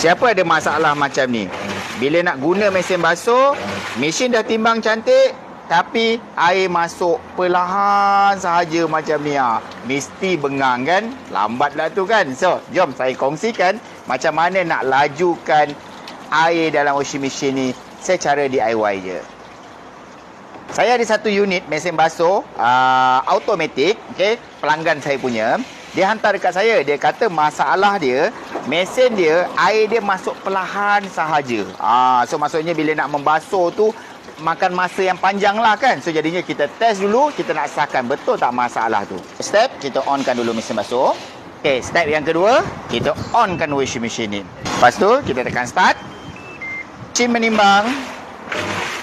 Siapa ada masalah macam ni? Bila nak guna mesin basuh, mesin dah timbang cantik, tapi air masuk perlahan sahaja macam ni ah. Mesti bengang kan? Lambatlah tu kan. So, jom saya kongsikan macam mana nak lajukan air dalam washing machine ni secara DIY je. Saya ada satu unit mesin basuh uh, automatic, okey, pelanggan saya punya. Dia hantar dekat saya, dia kata masalah dia, mesin dia air dia masuk perlahan sahaja. Ah, so maksudnya bila nak membasuh tu makan masa yang panjang lah kan. So jadinya kita test dulu, kita nak sahkan betul tak masalah tu. Step, kita onkan dulu mesin basuh. Okay, step yang kedua, kita onkan washing machine ni. Lepas tu, kita tekan start. Cim menimbang,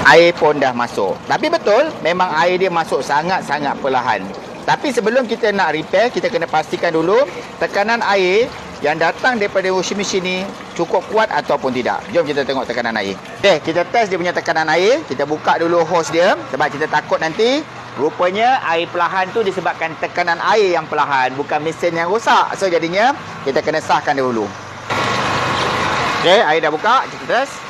air pun dah masuk. Tapi betul, memang air dia masuk sangat-sangat perlahan. Tapi sebelum kita nak repair, kita kena pastikan dulu tekanan air yang datang daripada washing machine ni cukup kuat ataupun tidak. Jom kita tengok tekanan air. Okey, kita test dia punya tekanan air. Kita buka dulu hose dia sebab kita takut nanti rupanya air perlahan tu disebabkan tekanan air yang perlahan, bukan mesin yang rosak. So jadinya kita kena sahkan dulu. Okey, air dah buka, kita test.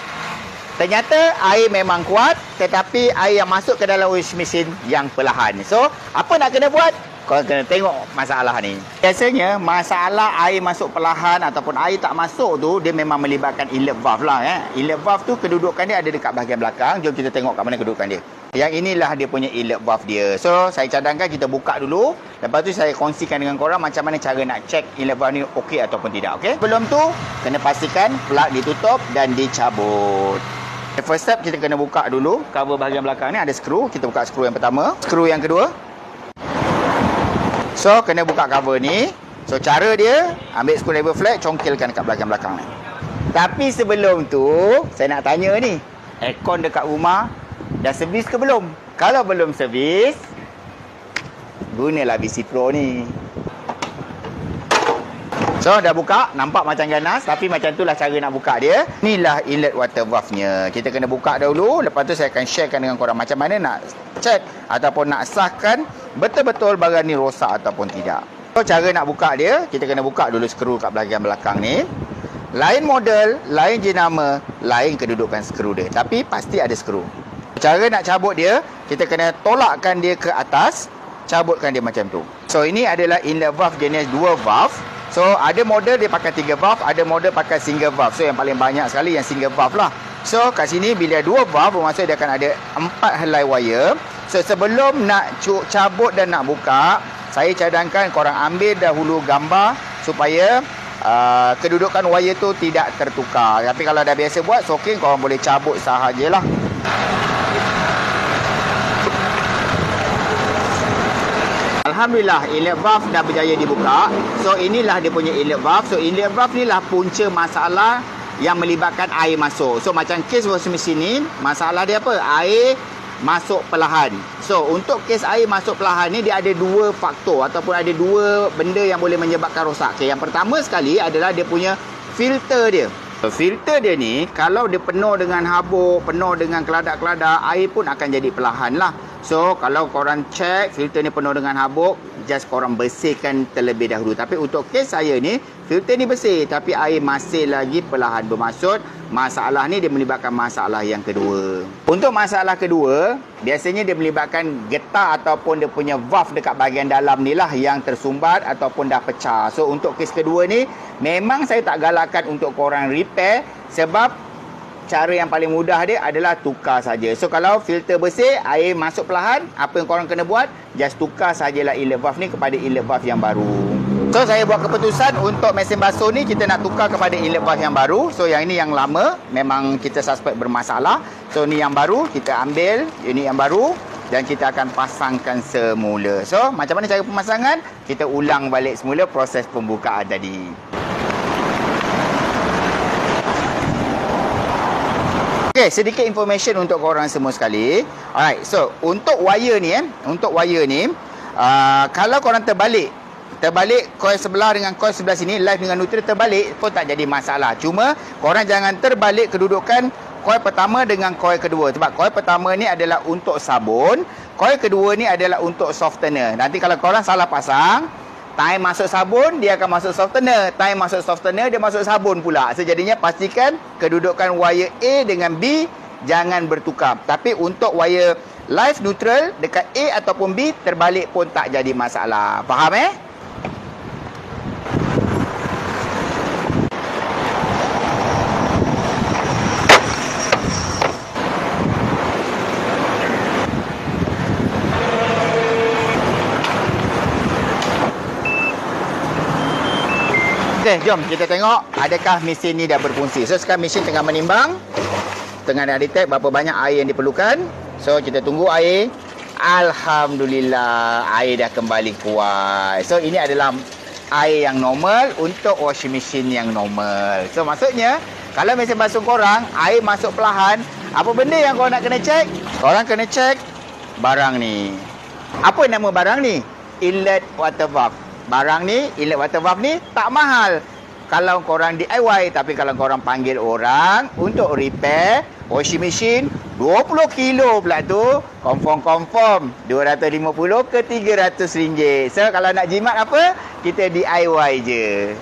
Ternyata air memang kuat tetapi air yang masuk ke dalam washing machine yang perlahan. So, apa nak kena buat? Kau kena tengok masalah ni. Biasanya masalah air masuk perlahan ataupun air tak masuk tu dia memang melibatkan inlet valve lah eh. Inlet valve tu kedudukan dia ada dekat bahagian belakang. Jom kita tengok kat mana kedudukan dia. Yang inilah dia punya inlet valve dia. So, saya cadangkan kita buka dulu. Lepas tu saya kongsikan dengan korang macam mana cara nak check inlet valve ni okey ataupun tidak. Okey? Sebelum tu, kena pastikan plug ditutup dan dicabut. First step kita kena buka dulu cover bahagian belakang ni ada skru. Kita buka skru yang pertama. Skru yang kedua. So kena buka cover ni. So cara dia ambil screwdriver flat congkelkan dekat bahagian belakang ni. Tapi sebelum tu saya nak tanya ni. Aircon dekat rumah dah servis ke belum? Kalau belum servis gunalah BC Pro ni. So dah buka nampak macam ganas tapi macam itulah cara nak buka dia. Inilah inlet water valve-nya. Kita kena buka dahulu lepas tu saya akan sharekan dengan korang macam mana nak check ataupun nak sahkan betul-betul barang ni rosak ataupun tidak. So cara nak buka dia, kita kena buka dulu skru kat bahagian belakang ni. Lain model, lain jenama, lain kedudukan skru dia. Tapi pasti ada skru. Cara nak cabut dia, kita kena tolakkan dia ke atas, cabutkan dia macam tu. So ini adalah inlet valve jenis dua valve. So ada model dia pakai 3 valve, ada model pakai single valve. So yang paling banyak sekali yang single valve lah. So kat sini bila dua valve bermaksud dia akan ada empat helai wire. So sebelum nak cabut dan nak buka, saya cadangkan korang ambil dahulu gambar supaya uh, kedudukan wire tu tidak tertukar. Tapi kalau dah biasa buat, soking korang boleh cabut sahajalah. Alhamdulillah inlet valve dah berjaya dibuka. So inilah dia punya inlet valve. So inlet valve ni lah punca masalah yang melibatkan air masuk. So macam kes machine ni, masalah dia apa? Air masuk perlahan. So untuk kes air masuk perlahan ni dia ada dua faktor ataupun ada dua benda yang boleh menyebabkan rosak. Okay, yang pertama sekali adalah dia punya filter dia. Filter dia ni kalau dia penuh dengan habuk, penuh dengan keladak-keladak, air pun akan jadi perlahan lah. So kalau korang check filter ni penuh dengan habuk, just korang bersihkan terlebih dahulu. Tapi untuk kes saya ni, filter ni bersih tapi air masih lagi perlahan bermaksud masalah ni dia melibatkan masalah yang kedua. Untuk masalah kedua, biasanya dia melibatkan getah ataupun dia punya valve dekat bahagian dalam ni lah yang tersumbat ataupun dah pecah. So untuk kes kedua ni, memang saya tak galakkan untuk korang repair sebab cara yang paling mudah dia adalah tukar saja. So kalau filter bersih, air masuk perlahan, apa yang korang kena buat? Just tukar sajalah inlet valve ni kepada inlet valve yang baru. So saya buat keputusan untuk mesin basuh ni kita nak tukar kepada inlet valve yang baru. So yang ini yang lama memang kita suspek bermasalah. So ni yang baru kita ambil unit yang baru dan kita akan pasangkan semula. So macam mana cara pemasangan? Kita ulang balik semula proses pembukaan tadi. Okay, sedikit information untuk korang semua sekali. Alright, so untuk wire ni, eh, untuk wire ni, uh, kalau korang terbalik, terbalik coil sebelah dengan coil sebelah sini, live dengan neutral terbalik pun tak jadi masalah. Cuma korang jangan terbalik kedudukan coil pertama dengan coil kedua. Sebab coil pertama ni adalah untuk sabun, coil kedua ni adalah untuk softener. Nanti kalau korang salah pasang, Time masuk sabun, dia akan masuk softener. Time masuk softener, dia masuk sabun pula. So, jadinya pastikan kedudukan wire A dengan B jangan bertukar. Tapi untuk wire live neutral dekat A ataupun B, terbalik pun tak jadi masalah. Faham eh? Okey, jom kita tengok adakah mesin ni dah berfungsi. So sekarang mesin tengah menimbang. Tengah nak detect berapa banyak air yang diperlukan. So kita tunggu air. Alhamdulillah air dah kembali kuat. So ini adalah air yang normal untuk washing machine yang normal. So maksudnya kalau mesin basuh korang air masuk perlahan, apa benda yang korang nak kena check? Korang kena check barang ni. Apa nama barang ni? Inlet water valve. Barang ni, inlet water valve ni tak mahal. Kalau korang DIY tapi kalau korang panggil orang untuk repair washing machine 20 kilo pula tu confirm-confirm 250 ke 300 ringgit. So kalau nak jimat apa? Kita DIY je.